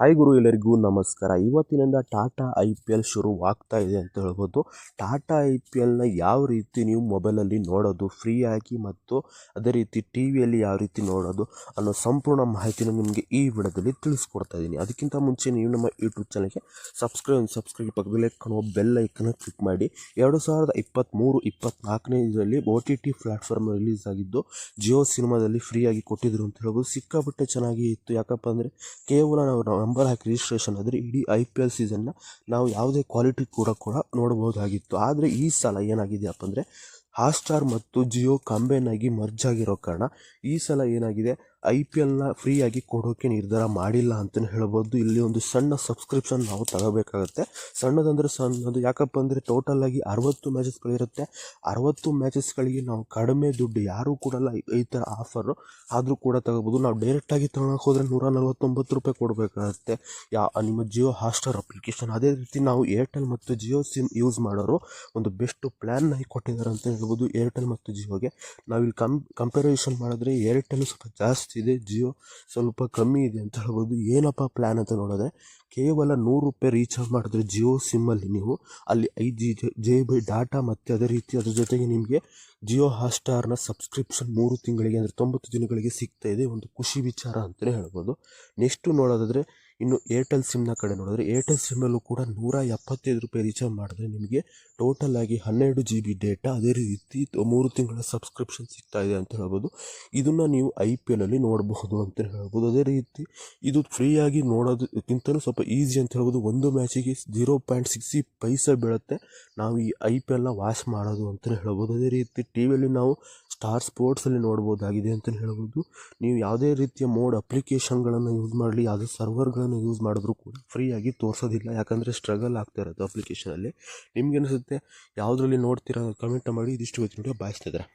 Hi ಗುರು ಎಲ್ಲರಿಗೂ ನಮಸ್ಕಾರ. ಇವತ್ತಿನಿಂದ ಟಾಟಾ ಐ ಪಿ ಎಲ್ ಶುರುವಾಗ್ತಾ ಇದೆ ಅಂತ ಹೇಳ್ಬೋದು. ಟಾಟಾ ಐ ಪಿ ಎಲ್ನ ಯಾವ ರೀತಿ ನೀವು ಮೊಬೈಲಲ್ಲಿ ನೋಡೋದು ಫ್ರೀಯಾಗಿ ಮತ್ತು ಅದೇ ರೀತಿ ಟಿ ವಿಯಲ್ಲಿ ಯಾವ ರೀತಿ ನೋಡೋದು ಅನ್ನೋ ಸಂಪೂರ್ಣ ಮಾಹಿತಿನ ನಿಮಗೆ ಈ ವಿಡಿಯೋದಲ್ಲಿ ತಿಳಿಸ್ಕೊಡ್ತಾ ಇದ್ದೀನಿ. ಅದಕ್ಕಿಂತ ಮುಂಚೆ ನೀವು ನಮ್ಮ ಯೂಟ್ಯೂಬ್ ಚಾನಲ್ಗೆ ಸಬ್ಸ್ಕ್ರೈಬ್ ಸಬ್ಸ್ಕ್ರೈಬ್ ಪಕ್ಕದಲ್ಲಿ ಕಾಣುವ ಬೆಲ್ ಐಕನ್ನ ಕ್ಲಿಕ್ ಮಾಡಿ. ಎರಡು ಸಾವಿರದ ಇಪ್ಪತ್ತ್ಮೂರು ಇಪ್ಪತ್ತ್ನಾಲ್ಕನೇ ಇದರಲ್ಲಿ O T T platform release ಆಗಿದ್ದು ಜಿಯೋ ಸಿನಿಮಾದಲ್ಲಿ ಫ್ರೀಯಾಗಿ ಕೊಟ್ಟಿದ್ರು ಅಂತ ಹೇಳ್ಬೋದು. ಸಿಕ್ಕಾಪಟ್ಟೆ ಚೆನ್ನಾಗಿ ಇತ್ತು. ಯಾಕಪ್ಪ ಅಂದರೆ ಕೇವಲ ನಾವು ನಂಬರ್ ಹಾಕಿ ರಿಜಿಸ್ಟ್ರೇಷನ್ ಆದರೆ ಇಡೀ ಐ ಪಿ ಎಲ್ ಸೀಸನ್ನ ನಾವು ಯಾವುದೇ ಕ್ವಾಲಿಟಿ ಕೂಡ ಕೂಡ ನೋಡ್ಬೋದಾಗಿತ್ತು ಆದರೆ ಈ ಸಲ ಏನಾಗಿದೆಯಪ್ಪ ಅಂದರೆ ಹಾಟ್ಸ್ಟಾರ್ ಮತ್ತು ಜಿಯೋ ಕಂಬೈನ್ ಆಗಿ ಮರ್ಜ್ ಆಗಿರೋ ಕಾರಣ ಈ ಸಲ ಏನಾಗಿದೆ ಐ ಪಿ ಎಲ್ನ ಫ್ರೀಯಾಗಿ ಕೊಡೋಕ್ಕೆ ನಿರ್ಧಾರ ಮಾಡಿಲ್ಲ ಅಂತಲೇ ಹೇಳ್ಬೋದು. ಇಲ್ಲಿ ಒಂದು ಸಣ್ಣ ಸಬ್ಸ್ಕ್ರಿಪ್ಷನ್ ನಾವು ತಗೋಬೇಕಾಗುತ್ತೆ. ಸಣ್ಣದಂದರೆ ಸಣ್ಣದು. ಯಾಕಪ್ಪ ಅಂದರೆ ಟೋಟಲಾಗಿ ಅರವತ್ತು ಮ್ಯಾಚಸ್ಗಳಿರುತ್ತೆ ಅರವತ್ತು ಮ್ಯಾಚಸ್ಗಳಿಗೆ ನಾವು ಕಡಿಮೆ ದುಡ್ಡು ಯಾರೂ ಕೊಡಲ್ಲ. ಈ- ಥರ ಆಫರು ಆದರೂ ಕೂಡ ತಗೋಬೋದು. ನಾವು ಡೈರೆಕ್ಟಾಗಿ ತಗೊಳಕ್ಕೆ ಹೋದರೆ ನೂರ ನಲ್ವತ್ತೊಂಬತ್ತು ರೂಪಾಯಿ ಕೊಡಬೇಕಾಗುತ್ತೆ. ಯಾ, ನಿಮ್ಮ ಜಿಯೋ ಹಾಸ್ಟಾರ್ ಅಪ್ಲಿಕೇಶನ್ ಅದೇ ರೀತಿ ನಾವು ಏರ್ಟೆಲ್ ಮತ್ತು ಜಿಯೋ ಸಿಮ್ ಯೂಸ್ ಮಾಡೋರು ಒಂದು ಬೆಸ್ಟ್ ಪ್ಲ್ಯಾನ್ನಾಗಿ ಕೊಟ್ಟಿದ್ದಾರೆ ಅಂತ ಹೇಳ್ಬೋದು ಏರ್ಟೆಲ್ ಮತ್ತು ಜಿಯೋಗೆ ನಾವಿಲ್ಲಿ ಕಂ ಕಂಪ್ಯಾರಿಸನ್ ಮಾಡಿದ್ರೆ ಏರ್ಟೆಲ್ ಸ್ವಲ್ಪ ಜಾಸ್ತಿ ಇದೆ, ಜಿಯೋ ಸ್ವಲ್ಪ ಕಮ್ಮಿ ಇದೆ ಅಂತ ಹೇಳ್ಬೋದು. ಏನಪ್ಪ ಪ್ಲ್ಯಾನ್ ಅಂತ ನೋಡಿದ್ರೆ, ಕೇವಲ ನೂರು ರೂಪಾಯಿ ರೀಚಾರ್ಜ್ ಮಾಡಿದ್ರೆ ಜಿಯೋ ಸಿಮ್ಮಲ್ಲಿ ನೀವು ಅಲ್ಲಿ ಐದು ಜಿ ಜೆ ಬಿ ಡಾಟಾ ಮತ್ತು ಅದೇ ರೀತಿ ಅದ್ರ ಜೊತೆಗೆ ನಿಮಗೆ ಜಿಯೋ ಹಾಟ್ಸ್ಟಾರ್ನ ಸಬ್ಸ್ಕ್ರಿಪ್ಷನ್ ಮೂರು ತಿಂಗಳಿಗೆ ಅಂದರೆ ತೊಂಬತ್ತು ದಿನಗಳಿಗೆ ಸಿಗ್ತಾ ಇದೆ. ಒಂದು ಖುಷಿ ವಿಚಾರ ಅಂತಲೇ ಹೇಳ್ಬೋದು. ನೆಕ್ಸ್ಟು ನೋಡೋದಾದರೆ ಇನ್ನು ಏರ್ಟೆಲ್ ಸಿಮ್ನ ಕಡೆ ನೋಡಿದ್ರೆ ಏರ್ಟೆಲ್ ಸಿಮ್ಮಲ್ಲೂ ಕೂಡ ನೂರ ಎಪ್ಪತ್ತೈದು ರೂಪಾಯಿ ರೀಚಾರ್ಜ್ ಮಾಡಿದ್ರೆ ನಿಮಗೆ ಟೋಟಲ್ ಆಗಿ ಹನ್ನೆರಡು ಜಿ ಬಿ ಡೇಟಾ ಅದೇ ರೀತಿ ಮೂರು ತಿಂಗಳ ಸಬ್ಸ್ಕ್ರಿಪ್ಷನ್ ಸಿಗ್ತಾ ಇದೆ ಅಂತ ಹೇಳ್ಬೋದು. ಇದನ್ನು ನೀವು ಐ ಪಿ ಎಲಲ್ಲಿ ನೋಡಬಹುದು ಅಂತ ಹೇಳ್ಬೋದು. ಅದೇ ರೀತಿ ಇದು ಫ್ರೀಯಾಗಿ ನೋಡೋದಕ್ಕಿಂತಲೂ ಸ್ವಲ್ಪ ಈಸಿ ಅಂತ ಹೇಳ್ಬೋದು. ಒಂದು ಮ್ಯಾಚಿಗೆ ಜೀರೋ ಪಾಯಿಂಟ್ ಸಿಕ್ಸಿ ಪೈಸೆ ಬೀಳುತ್ತೆ. ನಾವು ಈ ಐ ಪಿ ಎಲ್ನ ವಾಚ್ ಮಾಡೋದು ಅಂತಲೇ ಹೇಳ್ಬೋದು. ಅದೇ ರೀತಿ ಟಿ ವಿಯಲ್ಲಿ ನಾವು ಸ್ಟಾರ್ ಸ್ಪೋರ್ಟ್ಸಲ್ಲಿ ನೋಡ್ಬೋದಾಗಿದೆ ಅಂತಲೇ ಹೇಳ್ಬೋದು. ನೀವು ಯಾವುದೇ ರೀತಿಯ ಮೋಡ್ ಅಪ್ಲಿಕೇಶನ್ಗಳನ್ನು ಯೂಸ್ ಮಾಡಲಿ, ಯಾವುದೇ ಸರ್ವರ್ಗಳನ್ನು ಯೂಸ್ ಮಾಡಿದ್ರೂ ಕೂಡ ಫ್ರೀಯಾಗಿ ತೋರಿಸೋದಿಲ್ಲ. ಯಾಕಂದರೆ ಸ್ಟ್ರಗಲ್ ಆಗ್ತಾ ಇರುತ್ತೆ ಅಪ್ಲಿಕೇಶನಲ್ಲಿ. ನಿಮ್ಗೆ ಅನಿಸುತ್ತೆ, ಯಾವುದರಲ್ಲಿ ನೋಡ್ತೀರಾ ಕಮೆಂಟ್ ಮಾಡಿ, ಇದಿಷ್ಟು ಗೊತ್ತಿರೋ ಬಾಯಿಸ್ತಿದ್ದಾರೆ